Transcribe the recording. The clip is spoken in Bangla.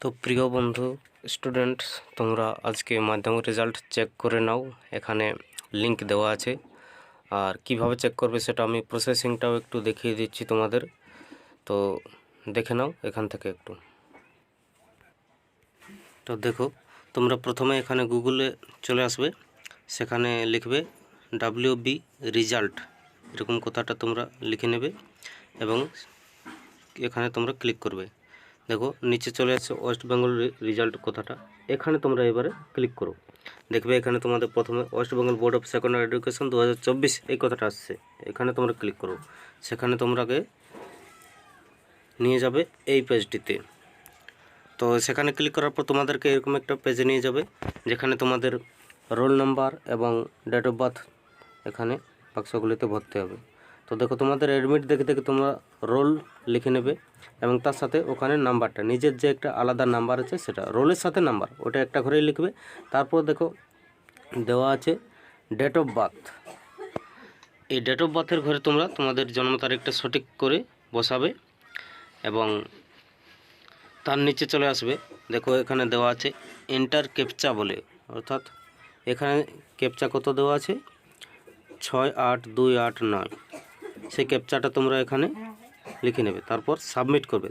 তো প্রিয় বন্ধু স্টুডেন্ট তোমরা আজকে মাধ্যমিক রেজাল্ট চেক করে নাও। এখানে লিংক দেওয়া আছে। আর কীভাবে চেক করবে সেটা আমি প্রসেসিংটাও একটু দেখিয়ে দিচ্ছি তোমাদের। তো দেখে নাও এখান থেকে একটু। তো দেখো, তোমরা প্রথমে এখানে গুগলে চলে আসবে। সেখানে লিখবে ডাব্লিউ বি রেজাল্ট এরকম কথাটা তোমরা লিখে নেবে এবং এখানে তোমরা ক্লিক করবে। দেখো, নিচে চলে আসছে ওয়েস্ট বেঙ্গল রেজাল্ট কথাটা। এখানে তোমরা এবারে ক্লিক করো। দেখবে এখানে তোমাদের প্রথমে West Bengal Board of Secondary Education দু হাজার চব্বিশ এই কথাটা আসছে। এখানে তোমরা ক্লিক করো। সেখানে তোমরাকে নিয়ে যাবে এই পেজটিতে তো সেখানে ক্লিক করার পর তোমাদেরকে এরকম একটা পেজে নিয়ে যাবে, যেখানে তোমাদের রোল নাম্বার এবং ডেট অফ বার্থ এখানে বাক্সগুলিতে ভরতে হবে। তো দেখো, তোমাদের অ্যাডমিট দেখে দেখে তোমরা রোল লিখে নেবে এবং তার সাথে ওখানে নাম্বারটা, নিজের যে একটা আলাদা নাম্বার আছে সেটা রোলের সাথে নাম্বার, ওটা একটা ঘরেই লিখবে। তারপর দেখো, দেওয়া আছে ডেট অফ বার্থ এই ডেট অফ বার্থের ঘরে তোমরা তোমাদের জন্ম তারিখটা সঠিক করে বসাবে এবং তার নিচে চলে আসবে। দেখো, এখানে দেওয়া আছে এন্টার ক্যাপচা বলে, অর্থাৎ এখানে ক্যাপচা কত দেওয়া আছে? ছয় আট দুই আট নয়। সেই ক্যাপচাটা তোমরা এখানে লিখে নেবে তারপর সাবমিট করবে।